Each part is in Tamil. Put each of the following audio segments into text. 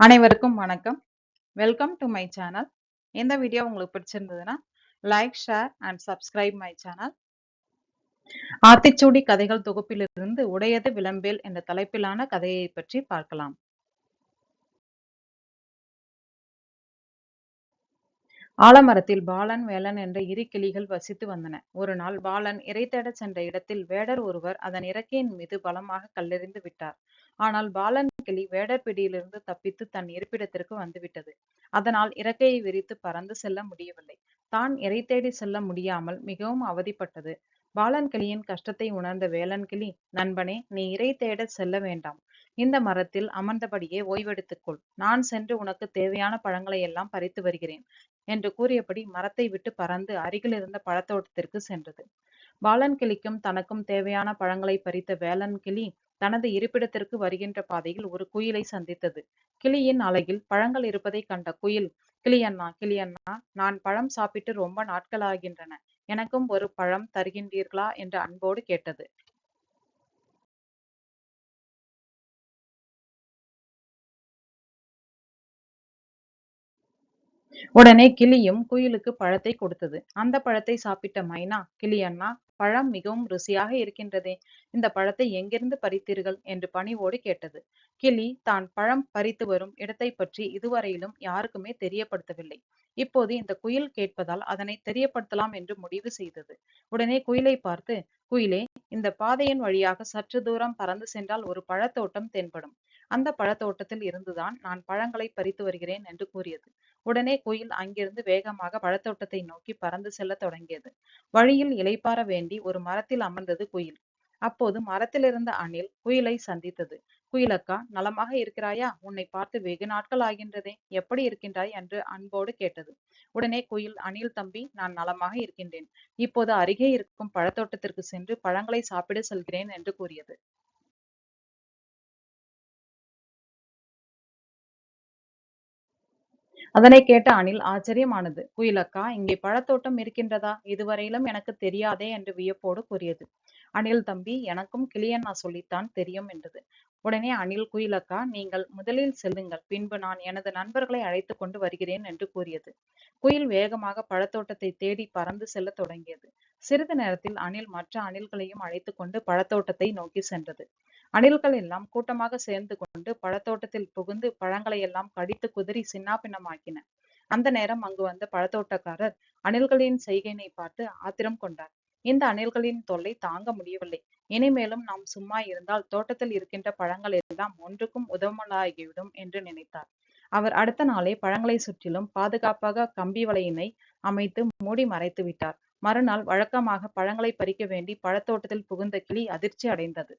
அனைவருக்கும் வணக்கம். வெல்கம் டு மை சேனல் இந்த வீடியோ உங்களுக்கு பிடிச்சிருந்ததுன்னா like share and subscribe my channel Aathichudi கதைகள் தொகுப்பிலிருந்து உடையது விளம்பேல் என்ற தலைப்பிலான கதையை பற்றி பார்க்கலாம். ஆலமரத்தில் பாலன் வேலன் என்ற இரு கிளிகள் வசித்து வந்தன. ஒரு நாள் பாலன் இறை தேடச் சென்ற இடத்தில் வேடர் ஒருவர் அதன் இறக்கையின் மீது பலமாக கல்லெறிந்து விட்டார். ஆனால் பாலன் கிளி வேடர் பிடியிலிருந்து தப்பித்து தன் இருப்பிடத்திற்கு வந்துவிட்டது அதனால் இறக்கையை விரித்து பறந்து செல்ல முடியவில்லை. தான் இறை தேடி செல்ல முடியாமல் மிகவும் அவதிப்பட்டது. பாலன் கிளியின் கஷ்டத்தை உணர்ந்த வேலன் கிளி நண்பனே நீ இறை தேட செல்ல வேண்டாம். இந்த மரத்தில் அமர்ந்தபடியே ஓய்வெடுத்துக்கொள் நான் சென்று உனக்கு தேவையான பழங்களை எல்லாம் பறித்து வருகிறேன் என்று கூறியபடி மரத்தை விட்டு பறந்து அருகில் இருந்த பழத்தோட்டத்திற்கு சென்றது. பாலன் கிளிக்கும் தனக்கும் தேவையான பழங்களை பறித்த வேலன் கிளி தனது இருப்பிடத்திற்கு வருகின்ற பாதையில் ஒரு குயிலை சந்தித்தது. கிளியின் அழகில் பழங்கள் இருப்பதை கண்ட குயில் கிளியண்ணா கிளியண்ணா நான் பழம் சாப்பிட்டு ரொம்ப நாட்கள் ஆகின்றன எனக்கும் ஒரு பழம் தருகின்றீர்களா? என்று அன்போடு கேட்டது. உடனே கிளியும் குயிலுக்கு பழத்தை கொடுத்தது. அந்த பழத்தை சாப்பிட்ட மைனா கிளியண்ணா பழம் மிகவும் ருசியாக இருக்கின்றதே இந்த பழத்தை எங்கிருந்து பறித்தீர்கள்? என்று பணிவோடு கேட்டது. கிளி தான் பழம் பறித்து வரும் இடத்தை பற்றி இதுவரையிலும் யாருக்குமே தெரியப்படுத்தவில்லை. இப்போது இந்த குயில் கேட்பதால் அதனை தெரியப்படுத்தலாம் என்று முடிவு செய்தது. உடனே குயிலை பார்த்து குயிலே இந்த பாதையின் வழியாக சற்று தூரம் பறந்து சென்றால் ஒரு பழத்தோட்டம் தென்படும். அந்த பழத்தோட்டத்தில் இருந்துதான் நான் பழங்களை பறித்து வருகிறேன் என்று கூறியது. உடனே குயில் அங்கிருந்து வேகமாக பழத்தோட்டத்தை நோக்கி பறந்து செல்ல தொடங்கியது. வழியில் இலைப்பார வேண்டி ஒரு மரத்தில் அமர்ந்தது குயில். அப்போது மரத்திலிருந்த அணில் குயிலை சந்தித்தது. குயிலக்கா நலமாக இருக்கிறாயா? உன்னை பார்த்து வெகு நாட்கள் ஆகின்றதே. எப்படி இருக்கின்றாய்? என்று அன்போடு கேட்டது. உடனே குயில் அணில் தம்பி நான் நலமாக இருக்கின்றேன். இப்போது அருகே இருக்கும் பழத்தோட்டத்திற்கு சென்று பழங்களை சாப்பிட செல்கிறேன் என்று கூறியது. அதனை கேட்ட அணில் ஆச்சரியமானது. குயிலக்கா இங்கே பழத்தோட்டம் இருக்கின்றதா? இதுவரையிலும் எனக்கு தெரியாதே என்று வியப்போடு கூறியது. அணில் தம்பி எனக்கும் கிளியண்ணா சொல்லித்தான் தெரியும் என்றது. உடனே அணில் குயிலக்கா நீங்கள் முதலில் செல்லுங்கள். பின்பு நான் எனது நண்பர்களை அழைத்து கொண்டு வருகிறேன் என்று கூறியது. குயில் வேகமாக பழத்தோட்டத்தை தேடி பறந்து செல்ல தொடங்கியது. சிறிது நேரத்தில் அணில் மற்ற அணில்களையும் அழைத்து கொண்டு பழத்தோட்டத்தை நோக்கி சென்றது. அணில்கள் எல்லாம் கூட்டமாக சேர்ந்து கொண்டு பழத்தோட்டத்தில் புகுந்து பழங்களை எல்லாம் கடித்து குதிரி சின்னாபின்னமாக்கின. அந்த நேரம் அங்கு வந்த பழத்தோட்டக்காரர் அணில்களின் செய்கையினை பார்த்து ஆத்திரம் கொண்டார். இந்த அணில்களின் தொல்லை தாங்க முடியவில்லை. இனிமேலும் நாம் சும்மா இருந்தால் தோட்டத்தில் இருக்கின்ற பழங்கள் எல்லாம் ஒன்றுக்கும் உதவலாகிவிடும் என்று நினைத்தார். அவர் அடுத்த நாளே பழங்களை சுற்றிலும் பாதுகாப்பாக கம்பி வலையினை அமைத்து மூடி மறைத்து விட்டார் மறுநாள் வழக்கமாக பழங்களை பறிக்க வேண்டி பழத்தோட்டத்தில் புகுந்த கிளி அதிர்ச்சி அடைந்தது.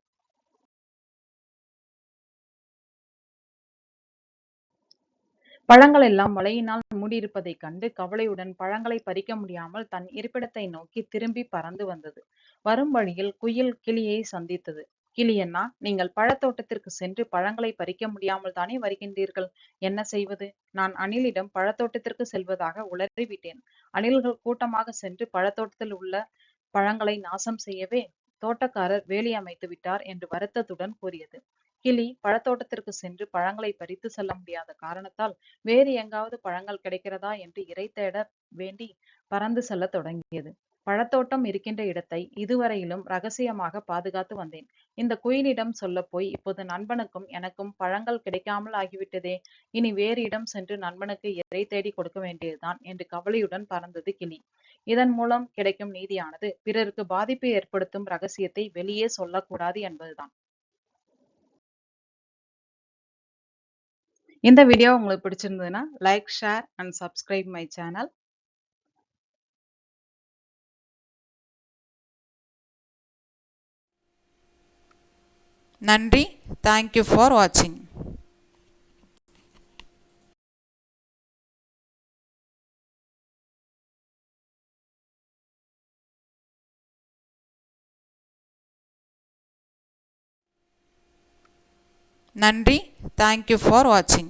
பழங்கள் எல்லாம் மழையினால் மூடியிருப்பதைக் கண்டு கவலையுடன் பழங்களை பறிக்க முடியாமல் தன் இருப்பிடத்தை நோக்கி திரும்பி பறந்து வந்தது. வரும் வழியில் குயில் கிளியை சந்தித்தது. கிளியண்ணா நீங்கள் பழத்தோட்டத்திற்கு சென்று பழங்களை பறிக்க முடியாமல் தானே வருகின்றீர்கள்? என்ன செய்வது? நான் அணிலிடம் பழத்தோட்டத்திற்கு செல்வதாக உளறிவிட்டேன். அணில்கள் கூட்டமாக சென்று பழத்தோட்டத்தில் உள்ள பழங்களை நாசம் செய்யவே தோட்டக்காரர் வேலி அமைத்து விட்டார் என்று வருத்தத்துடன் கூறியது. கிளி பழத்தோட்டத்திற்கு சென்று பழங்களை பறித்து செல்ல முடியாத காரணத்தால் வேறு எங்காவது பழங்கள் கிடைக்கிறதா என்று இறை தேட வேண்டி பறந்து செல்ல தொடங்கியது. பழத்தோட்டம் இருக்கின்ற இடத்தை இதுவரையிலும் ரகசியமாக பாதுகாத்து வந்தேன். இந்த குயிலிடம் சொல்ல போய் இப்போது நண்பனுக்கும் எனக்கும் பழங்கள் கிடைக்காமல் ஆகிவிட்டதே. இனி வேறு இடம் சென்று நண்பனுக்கு இறை தேடி கொடுக்க வேண்டியதுதான் என்று கவலையுடன் பறந்தது கிளி. இதன் மூலம் கிடைக்கும் நீதியானது பிறருக்கு பாதிப்பு ஏற்படுத்தும் ரகசியத்தை வெளியே சொல்லக்கூடாது என்பதுதான். இந்த வீடியோ உங்களுக்கு பிடிச்சிருந்ததுன்னா like share and subscribe my channel நன்றி. தேங்க்யூ ஃபார் வாட்சிங் நன்றி. தேங்க்யூ ஃபார் வாட்சிங்